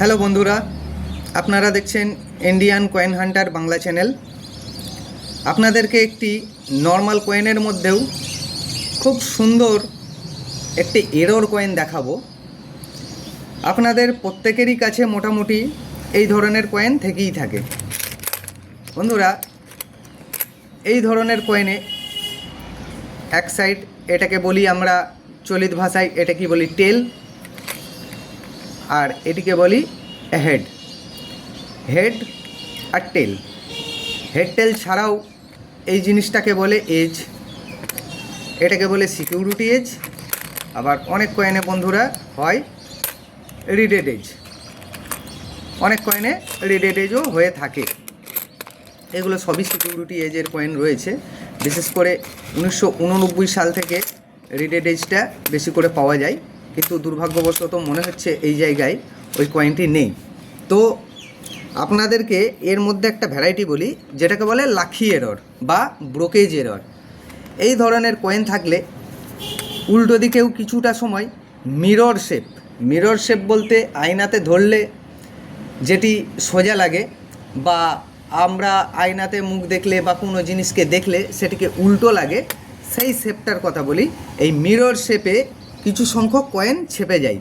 Hello বন্ধুরা, আপনারা দেখছেন Indian coin hunter Bangla channel আপনাদেরকে একটি নর্মাল কয়েনের মধ্যেও খুব সুন্দর একটি এরর কয়েন দেখাবো। আপনাদের প্রত্যেকেরই কাছে মোটামুটি এই ধরনের কয়েন থেকেই থাকে। বন্ধুরা, এই ধরনের কয়েনে এক সাইড এটাকে বলি আমরা চলিত ভাষায় এটা কি বলি টেল আর এটিকে বলি হেড হেড আর টেল হেড টেল ছাড়াও এই জিনিসটাকে বলে এজ এটাকে বলে সিকিউরিটি এজ আবার অনেক কয়েনে বন্ধুরা হয় রিডেড এজ অনেক কয়েনে রিডেড এজও হয়ে থাকে। এগুলো সবই সিকিউরিটি এজের কয়েন রয়েছে। বিশেষ করে উনিশশো উননব্বই সাল থেকে রিডেড এজটা বেশি করে পাওয়া যায়। কিন্তু দুর্ভাগ্যবশত মনে হচ্ছে এই জায়গায় ওই কয়েনটি নেই। তো আপনাদেরকে এর মধ্যে একটা ভ্যারাইটি বলি, যেটাকে বলে লাখি এরর বা ব্রোকেজ এরর এই ধরনের কয়েন থাকলে উল্টো দিকেও কিছুটা সময় মিরর শেপ মিরর শেপ বলতে আয়নাতে ধরলে যেটি সোজা লাগে বা আমরা আয়নাতে মুখ দেখলে বা কোনো জিনিসকে দেখলে সেটিকে উল্টো লাগে, সেই শেপটার কথা বলি। এই মিরর শেপে কিছু সংখ্যক কয়েন ছেপে যায়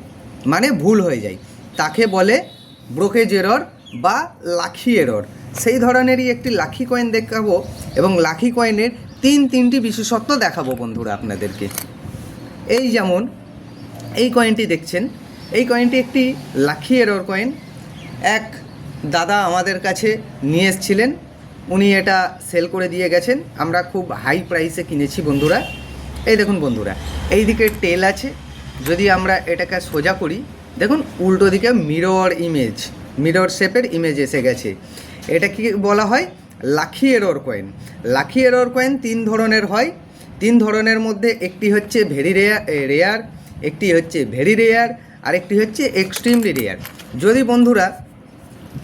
মানে ভুল হয়ে যায়। তাকে বলে ব্রোকেজ এরর বা লাখি এরর সেই ধরনেরই একটি লাখি কয়েন দেখাবো এবং লাখি কয়েনের তিন তিনটি বিশেষত্ব দেখাবো বন্ধুরা আপনাদেরকে। এই যেমন, এই কয়েনটি দেখছেন, এই কয়েনটি একটি লাখি এরর কয়েন এক দাদা আমাদের কাছে নিয়ে এসেছিলেন, উনি এটা সেল করে দিয়ে গেছেন। আমরা খুব হাই প্রাইসে কিনেছি বন্ধুরা। এই দেখুন বন্ধুরা, এই দিকে টেল আছে, যদি আমরা এটাকে সোজা করি, দেখুন উল্টো দিকে মিরর ইমেজ মিরর শেপের ইমেজ এসে গেছে। এটা কি বলা হয়? লাখি এরর কয়েন লাখি এরর কয়েন তিন ধরনের হয়। তিন ধরনের মধ্যে একটি হচ্ছে ভেরি রেয়ার রেয়ার একটি হচ্ছে ভেরি রেয়ার আর একটি হচ্ছে এক্সট্রিমলি রেয়ার যদি বন্ধুরা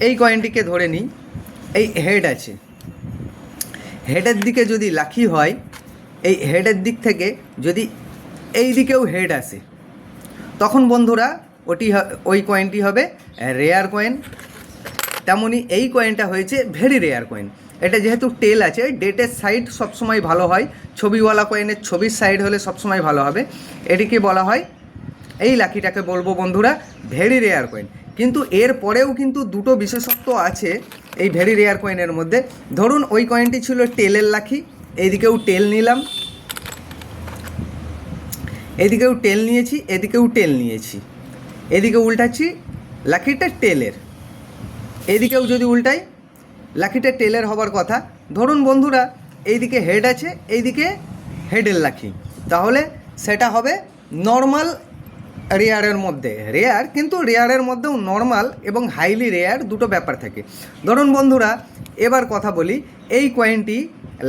এই কয়েনটিকে ধরে নিই, এই হেড আছে। হেডের দিকে যদি লাখি হয় এই হেডের দিক থেকে যদি এই দিকেও হেড আসে, তখন বন্ধুরা ওটি ওই কয়েনটি হবে রেয়ার কয়েন তেমনই এই কয়েনটা হয়েছে ভেরি রেয়ার কয়েন এটা যেহেতু টেল আছে ডেটের সাইড সবসময় ভালো হয়। ছবিওয়ালা কয়েনের ছবির সাইড হলে সবসময় ভালো হবে। এটিকে বলা হয়, এই লাকিটাকে বলব বন্ধুরা ভেরি রেয়ার কয়েন কিন্তু এর পরেও কিন্তু দুটো বিশেষত্ব আছে এই ভেরি রেয়ার কয়েনের মধ্যে। ধরুন ওই কয়েনটি ছিল টেলের লাখি এইদিকেও টেল নিলাম। এদিকেও টেল নিয়েছি, এদিকেও টেল নিয়েছি। এদিকে উল্টাচ্ছি লাকিটা টেলের এদিকেও যদি উল্টাই লাকিটা টেলের হবার কথা। ধরুন বন্ধুরা, এইদিকে হেড আছে, এইদিকে হেডের লাকি তাহলে সেটা হবে নর্মাল রেয়ারের মধ্যে। রেয়ার কিন্তু রেয়ারের মধ্যেও নর্মাল এবং হাইলি রেয়ার দুটো ব্যাপার থাকে। ধরুন বন্ধুরা, এবার কথা বলি, এই কয়েনটি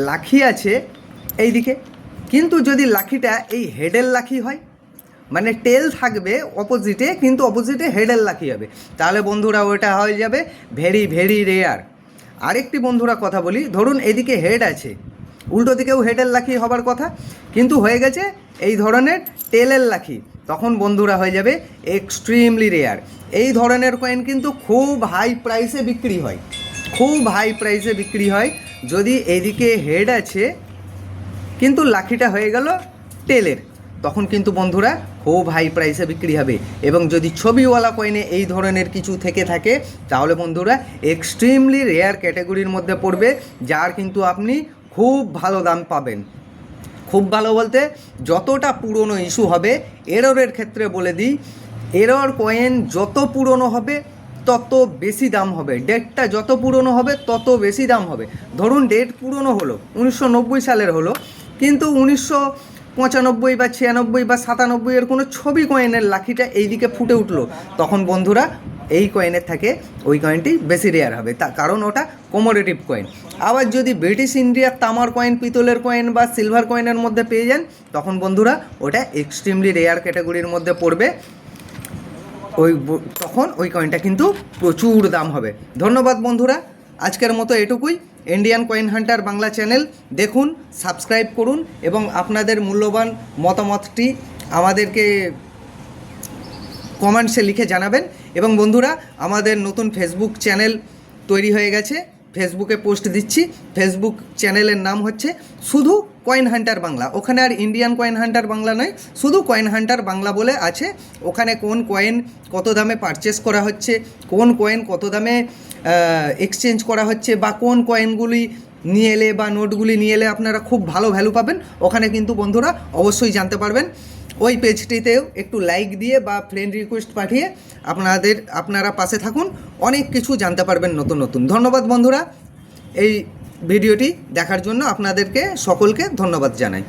লাখি আছে এইদিকে। কিন্তু যদি লাখিটা এই হেডের লাখি হয় মানে টেল থাকবে অপোজিটে কিন্তু অপোজিটে হেডের লাখি হবে। তাহলে বন্ধুরা ওটা হয়ে যাবে ভেরি ভেরি রেয়ার আরেকটি বন্ধুরা কথা বলি, ধরুন এদিকে হেড আছে। উল্টো দিকেও হেডের লাখি হবার কথা, কিন্তু হয়ে গেছে এই ধরনের টেলের লাখি। তখন বন্ধুরা হয়ে যাবে এক্সট্রিমলি রেয়ার এই ধরনের কয়েন কিন্তু খুব হাই প্রাইসে বিক্রি হয়। খুব হাই প্রাইসে বিক্রি হয়। যদি এদিকে হেড আছে, কিন্তু লাখিটা হয়ে গেল টেলের তখন কিন্তু বন্ধুরা খুব হাই প্রাইসে বিক্রি হবে। এবং যদি ছবিওয়ালা কয়েনে এই ধরনের কিছু থেকে থাকে, তাহলে বন্ধুরা এক্সট্রিমলি রেয়ার ক্যাটাগরির মধ্যে পড়বে, যার কিন্তু আপনি খুব ভালো দাম পাবেন। খুব ভালো বলতে যতটা পুরনো ইস্যু হবে এররের ক্ষেত্রে বলে দিই এরর কয়েন যত পুরনো হবে তত বেশি দাম হবে। ডেটটা যত পুরনো হবে, তত বেশি দাম হবে। ধরুন ডেট পুরনো হলো, উনিশশো নব্বই সালের হলো, কিন্তু উনিশশো পঁচানব্বই বা ছিয়ানব্বই বা সাতানব্বই এর কোনো ছবি কয়েনের লাখিটা এইদিকে ফুটে উঠল। তখন বন্ধুরা, এই কয়েনের থেকে ওই কয়েনটি বেশি রেয়ার হবে। তা কারণ ওটা কোমোরেটিভ কয়েন আবার যদি ব্রিটিশ ইন্ডিয়ার তামার কয়েন পিতলের কয়েন বা সিলভার কয়েনের মধ্যে পেয়ে যান, তখন বন্ধুরা, ওটা এক্সট্রিমলি রেয়ার ক্যাটাগরির মধ্যে পড়বে। ওই তখন ওই কয়েনটা কিন্তু প্রচুর দাম হবে। ধন্যবাদ বন্ধুরা, আজকের মতো এটুকুই। Indian coin hunter Bangla channel দেখুন সাবস্ক্রাইব করুন এবং আপনাদের মূল্যবান মতামতটি আমাদেরকে কমেন্টসে লিখে জানাবেন। এবং বন্ধুরা, আমাদের নতুন ফেসবুক চ্যানেল তৈরি হয়ে গেছে। ফেসবুকে পোস্ট দিচ্ছি। ফেসবুক চ্যানেলের নাম হচ্ছে শুধু কয়েন হান্টার বাংলা। ওখানে আর ইন্ডিয়ান কয়েন হান্টার বাংলা নয়, শুধু কয়েন হান্টার বাংলা বলে আছে। ওখানে কোন কয়েন কত দামে পারচেস করা হচ্ছে, কোন কয়েন কত দামে এক্সচেঞ্জ করা হচ্ছে, বা কোন কয়েনগুলি নিয়ে এলে বা নোটগুলি নিয়ে এলে আপনারা খুব ভালো ভ্যালু পাবেন। ওখানে কিন্তু বন্ধুরা অবশ্যই জানতে পারবেন। ওই পেজটিতেও একটু লাইক দিয়ে বা ফ্রেন্ড রিকোয়েস্ট পাঠিয়ে আপনাদের, আপনারা পাশে থাকুন। অনেক কিছু জানতে পারবেন নতুন নতুন। ধন্যবাদ বন্ধুরা। এই ভিডিওটি দেখার জন্য আপনাদেরকে সকলকে ধন্যবাদ জানাই।